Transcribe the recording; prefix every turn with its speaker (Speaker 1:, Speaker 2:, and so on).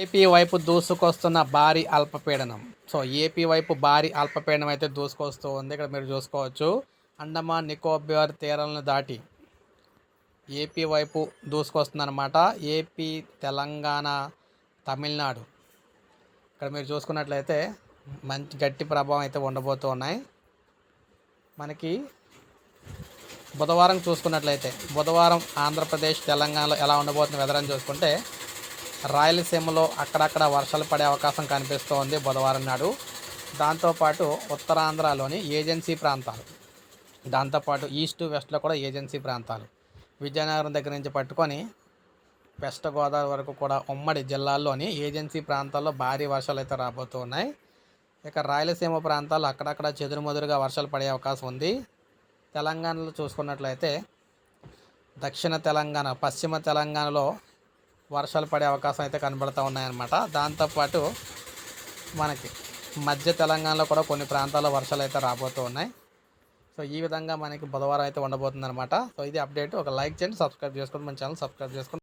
Speaker 1: AP వైపు దూసుకొస్తున్న భారీ అల్పపీడనం. సో ఏపీ వైపు భారీ అల్పపీడనం అయితే దూసుకొస్తూ ఉంది. ఇక్కడ మీరు చూసుకోవచ్చు. అండమాన్ నికోబార్ తీరాలను దాటి ఏపీ వైపు దూసుకొస్తుందన్నమాట. ఏపీ తెలంగాణ తమిళనాడు. ఇక్కడ మీరు చూసుకున్నట్లయితే మంచి గట్టి ప్రభావం అయితే ఉండబోతూ ఉన్నాయి. మనకి బుధవారం చూసుకున్నట్లయితే బుధవారం ఆంధ్రప్రదేశ్ తెలంగాణలో ఎలా ఉండబోతుంది వెదర్ అని చూసుకుంటే రాయలసీమలో అక్కడక్కడ వర్షాలు పడే అవకాశం కనిపిస్తోంది బుధవారం నాడు. దాంతోపాటు ఉత్తరాంధ్రలోని ఏజెన్సీ ప్రాంతాలు దాంతోపాటు ఈస్ట్ వెస్ట్లో కూడా ఏజెన్సీ ప్రాంతాలు. విజయనగరం దగ్గర నుంచి పట్టుకొని వెస్ట్ గోదావరి వరకు కూడా ఉమ్మడి జిల్లాల్లోని ఏజెన్సీ ప్రాంతాల్లో భారీ వర్షాలు అయితే రాబోతున్నాయి. ఇక రాయలసీమ ప్రాంతాలు అక్కడక్కడ చెదురుమదురుగా వర్షాలు పడే అవకాశం ఉంది. తెలంగాణలో చూసుకున్నట్లయితే దక్షిణ తెలంగాణ పశ్చిమ తెలంగాణలో వర్షాలు పడే అవకాశం అయితే కనబడుతూ ఉన్నాయన్నమాట. దాంతోపాటు మనకి మధ్య తెలంగాణలో కూడా కొన్ని ప్రాంతాల్లో వర్షాలు అయితే రాబోతూ ఉన్నాయి. సో ఈ విధంగా మనకి బుధవారం అయితే ఉండబోతుంది అనమాట సో ఇది అప్డేట్. ఒక లైక్ చేయండి సబ్స్క్రైబ్ చేసుకోండి మన ఛానల్ సబ్స్క్రైబ్ చేసుకోండి.